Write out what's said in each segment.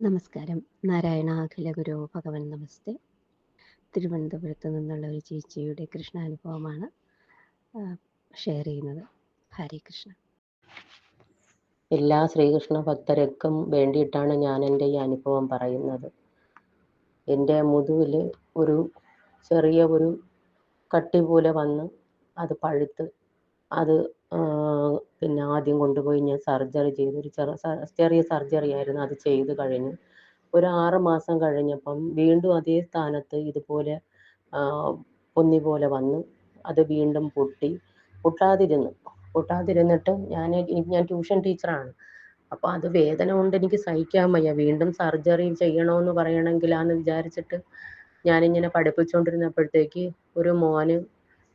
നമസ്കാരം. നാരായണ അഖില ഗുരു ഭഗവൻ നമസ്തേ. തിരുവനന്തപുരത്ത് നിന്നുള്ള ഒരു ചേച്ചിയുടെ കൃഷ്ണാനുഭവമാണ് ഷെയർ ചെയ്യുന്നത്. ഹരേ കൃഷ്ണ. എല്ലാ ശ്രീകൃഷ്ണ ഭക്തർക്കും വേണ്ടിയിട്ടാണ് ഞാൻ എന്റെ ഈ അനുഭവം പറയുന്നത്. എന്റെ മുതുവിൽ ഒരു ചെറിയ ഒരു കട്ടി പോലെ വന്ന് അത് പഴുത്ത് അത് ആദ്യം കൊണ്ടുപോയി ഞാൻ സർജറി ചെയ്തു. ഒരു ചെറിയ സർജറി ആയിരുന്നു അത് ചെയ്തു കഴിഞ്ഞു. ഒരു ആറ് മാസം കഴിഞ്ഞപ്പം വീണ്ടും അതേ സ്ഥാനത്ത് ഇതുപോലെ പൊന്നി പോലെ വന്നു. അത് വീണ്ടും പൊട്ടി. പൊട്ടാതിരുന്നു. പൊട്ടാതിരുന്നിട്ട് ഞാൻ ഞാൻ ട്യൂഷൻ ടീച്ചറാണ്. അപ്പോൾ അത് വേദന കൊണ്ട് എനിക്ക് സഹിക്കാൻ വയ്യ. വീണ്ടും സർജറി ചെയ്യണമെന്ന് പറയണമെങ്കിലാന്ന് വിചാരിച്ചിട്ട് ഞാനിങ്ങനെ പഠിപ്പിച്ചുകൊണ്ടിരുന്നപ്പോഴത്തേക്ക് ഒരു മോന്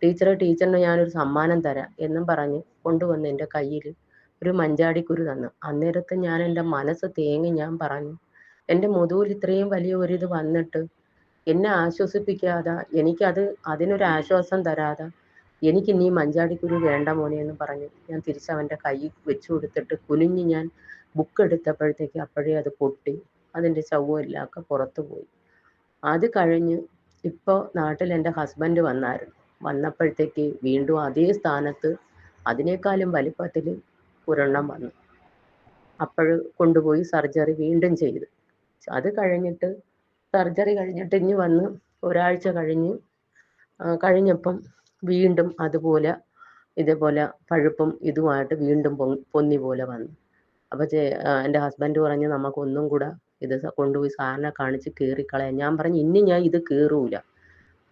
ടീച്ചറെ ടീച്ചറിന് ഞാനൊരു സമ്മാനം തരാം എന്നും പറഞ്ഞ് കൊണ്ടുവന്ന് എന്റെ കയ്യിൽ ഒരു മഞ്ചാടിക്കുരു തന്നു. അന്നേരത്ത് ഞാൻ എന്റെ മനസ്സ് തേങ്ങി ഞാൻ പറഞ്ഞു എന്റെ മുതുകിൽ ഇത്രയും വലിയ ഒരു ഇത് വന്നിട്ട് എന്നെ ആശ്വസിപ്പിക്കാതെ എനിക്കത് അതിനൊരു ആശ്വാസം തരാതെ എനിക്ക് ഇനി മഞ്ചാടിക്കുരു വേണ്ട മോനെ എന്ന് പറഞ്ഞു ഞാൻ തിരിച്ചവന്റെ കൈ വെച്ചു കൊടുത്തിട്ട് കുനിഞ്ഞ് ഞാൻ ബുക്ക് എടുത്തപ്പോഴത്തേക്ക് അപ്പോഴേ അത് പൊട്ടി. അതിന്റെ ചവ്വെല്ലാം ഒക്കെ പുറത്തു പോയി. അത് കഴിഞ്ഞ് ഇപ്പോൾ നാട്ടിൽ എന്റെ ഹസ്ബൻഡ് വന്നായിരുന്നു വന്നപ്പോഴത്തേക്ക് വീണ്ടും അതേ സ്ഥാനത്ത് അതിനേക്കാളും വലിപ്പത്തിൽ ഒരെണ്ണം വന്നു. അപ്പോൾ കൊണ്ടുപോയി സർജറി വീണ്ടും ചെയ്തു. അത് കഴിഞ്ഞിട്ട് സർജറി കഴിഞ്ഞിട്ട് ഇനി വന്ന് ഒരാഴ്ച കഴിഞ്ഞ് കഴിഞ്ഞപ്പം വീണ്ടും അതുപോലെ ഇതേപോലെ പഴുപ്പും ഇതുമായിട്ട് വീണ്ടും പൊന്നി പോലെ വന്നു. അപ്പോൾ എന്റെ ഹസ്ബൻഡ് പറഞ്ഞ് നമുക്കൊന്നും കൂടെ ഇത് കൊണ്ടുപോയി സാറിനെ കാണിച്ച് കീറിക്കളയാം. ഞാൻ പറഞ്ഞു ഇനി ഞാൻ ഇത് കീറൂല.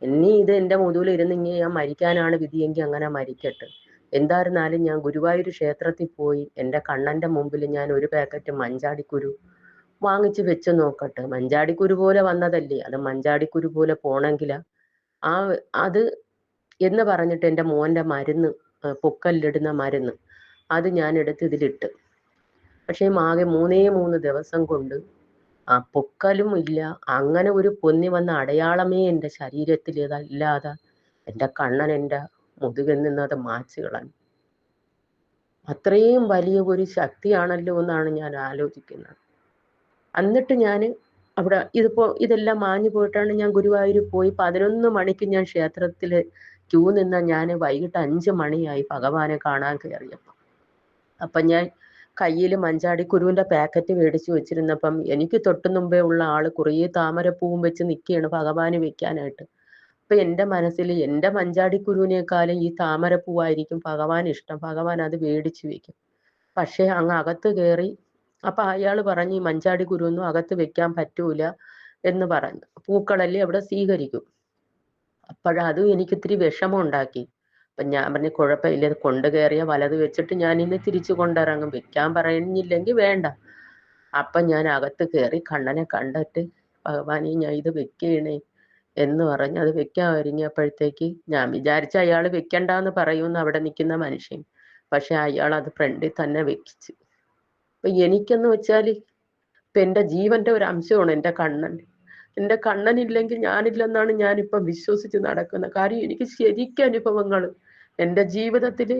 ഇനി ഇത് എന്റെ മുതുകിൽ ഇരുന്ന് ഇനി ഞാൻ മരിക്കാനാണ് വിധിയെങ്കിൽ അങ്ങനെ മരിക്കട്ടെ. എന്തായിരുന്നാലും ഞാൻ ഗുരുവായൂർ ക്ഷേത്രത്തിൽ പോയി എന്റെ കണ്ണന്റെ മുമ്പിൽ ഞാൻ ഒരു പാക്കറ്റ് മഞ്ചാടിക്കുരു വാങ്ങിച്ച് വെച്ച് നോക്കട്ടെ. മഞ്ചാടിക്കുരു പോലെ വന്നതല്ലേ? അത് മഞ്ചാടിക്കുരു പോലെ പോണെങ്കിലാ. ആ അത് എന്ന് പറഞ്ഞിട്ട് എന്റെ മോന്റെ മരുന്ന് പൊക്കല്ലിടുന്ന മരുന്ന് അത് ഞാൻ എടുത്ത് ഇതിലിട്ട് പക്ഷേ ആകെ മൂന്നേ മൂന്ന് ദിവസം കൊണ്ട് ആ പൊക്കലും ഇല്ല. അങ്ങനെ ഒരു പൊന്നി വന്ന അടയാളമേ എന്റെ ശരീരത്തിൽ ഇല്ലാതെ എന്റെ കണ്ണൻ എന്റെ മുതുകിൽ നിന്ന് അത് മാച്ചു കളഞ്ഞു അത്രയും വലിയ ഒരു ശക്തിയാണല്ലോ എന്നാണ് ഞാൻ ആലോചിക്കുന്നത്. എന്നിട്ട് ഞാൻ അവിടെ ഇതിപ്പോ ഇതെല്ലാം മാഞ്ഞു പോയിട്ടാണ് ഞാൻ ഗുരുവായൂർ പോയി പതിനൊന്ന് മണിക്ക് ഞാൻ ക്ഷേത്രത്തിൽ ക്യൂ നിന്ന ഞാൻ വൈകിട്ട് അഞ്ച് മണിയായി ഭഗവാനെ കാണാൻ കയറിയപ്പോൾ അപ്പം ഞാൻ കയ്യിൽ മഞ്ചാടി കുരുവിന്റെ പാക്കറ്റ് മേടിച്ചു വെച്ചിരുന്നപ്പം എനിക്ക് തൊട്ടു മുമ്പേ ഉള്ള ആൾ കുറേ താമരപ്പൂവും വെച്ച് നിൽക്കുകയാണ് ഭഗവാന് വെക്കാനായിട്ട്. അപ്പം എന്റെ മനസ്സിൽ എന്റെ മഞ്ചാടിക്കുരുവിനേക്കാളും ഈ താമരപ്പൂവായിരിക്കും ഭഗവാൻ ഇഷ്ടം. ഭഗവാൻ അത് വേടിച്ചു വെക്കും. പക്ഷേ അങ്ങ് അകത്ത് കയറി അപ്പൊ അയാൾ പറഞ്ഞു ഈ മഞ്ചാടി കുരുവൊന്നും അകത്ത് വെക്കാൻ പറ്റൂല എന്ന് പറഞ്ഞു. പൂക്കളല്ലേ അവിടെ സ്വീകരിക്കും. അപ്പോഴതും എനിക്ക് ഇത്തിരി വിഷമം ഉണ്ടാക്കി അപ്പം ഞാൻ പറഞ്ഞു കുഴപ്പമില്ല കൊണ്ട് കയറിയ വലത് വെച്ചിട്ട് ഞാൻ ഇന്ന് തിരിച്ചു കൊണ്ടിറങ്ങും വെക്കാൻ പറയുന്നില്ലെങ്കിൽ വേണ്ട. അപ്പം ഞാൻ അകത്ത് കയറി കണ്ണനെ കണ്ടിട്ട് ഭഗവാനെ ഞാൻ ഇത് വെക്കണേ. എന്ന് പറഞ്ഞ് അത് വെക്കാൻ ഒരുങ്ങിയപ്പോഴത്തേക്ക് ഞാൻ വിചാരിച്ച അയാൾ വെക്കണ്ടെന്ന് പറയുമെന്ന് അവിടെ നിൽക്കുന്ന മനുഷ്യൻ. പക്ഷെ അയാൾ അത് ഫ്രണ്ടിൽ തന്നെ വെക്കിച്ചു അപ്പൊ എനിക്കെന്ന് വെച്ചാൽ ഇപ്പൊ എന്റെ ജീവന്റെ ഒരു അംശമാണ് എന്റെ കണ്ണൻ. എന്റെ കണ്ണനില്ലെങ്കിൽ ഞാനില്ലെന്നാണ് ഞാനിപ്പം വിശ്വസിച്ച് നടക്കുന്നത് കാര്യം. എനിക്ക് ശരിക്കും അനുഭവങ്ങൾ. എന്റെ ജീവിതത്തിൽ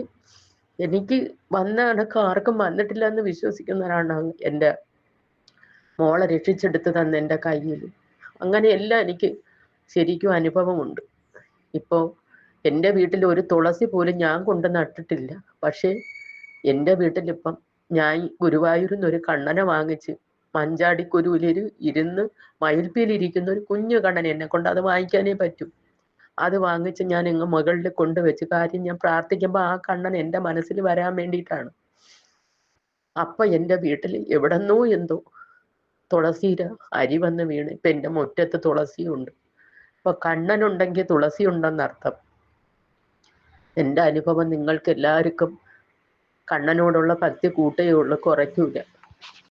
എനിക്ക് വന്ന കണക്ക് ആർക്കും വന്നിട്ടില്ല എന്ന് വിശ്വസിക്കുന്നവരാണ് എന്റെ മോളെ രക്ഷിച്ചെടുത്ത് തന്ന എന്റെ കയ്യിൽ. അങ്ങനെയെല്ലാം എനിക്ക് ശരിക്കും അനുഭവമുണ്ട്. ഇപ്പോൾ എന്റെ വീട്ടിൽ ഒരു തുളസി പോലും ഞാൻ കൊണ്ട് നട്ടിട്ടില്ല. പക്ഷേ എന്റെ വീട്ടിലിപ്പം ഞാൻ ഗുരുവായൂരിൽ നിന്ന് ഒരു കണ്ണനെ വാങ്ങിച്ച് മഞ്ചാടിക്കുരുവിലൊരു ഇരുന്ന് മയിൽപ്പിയിലിരിക്കുന്ന ഒരു കുഞ്ഞു കണ്ണൻ എന്നെ കൊണ്ട് അത് വാങ്ങിക്കാനേ പറ്റൂ. അത് വാങ്ങിച്ച് ഞാൻ ഇങ്ങ് മുകളിൽ കൊണ്ടുവച്ച് കാര്യം ഞാൻ പ്രാർത്ഥിക്കുമ്പോൾ ആ കണ്ണൻ എന്റെ മനസ്സിൽ വരാൻ വേണ്ടിയിട്ടാണ്. അപ്പൊ എന്റെ വീട്ടിൽ എവിടെന്നോ എന്തോ തുളസിയുടെ അരി വന്ന് വീണ്. ഇപ്പൊ എന്റെ മുറ്റത്ത് തുളസിയുണ്ട്. അപ്പൊ കണ്ണനുണ്ടെങ്കിൽ തുളസി ഉണ്ടെന്നർത്ഥം എന്റെ അനുഭവം നിങ്ങൾക്ക് എല്ലാവർക്കും കണ്ണനോടുള്ള ഭക്തി കൂട്ടുകയുള്ളൂ കുറയ്ക്കൂല.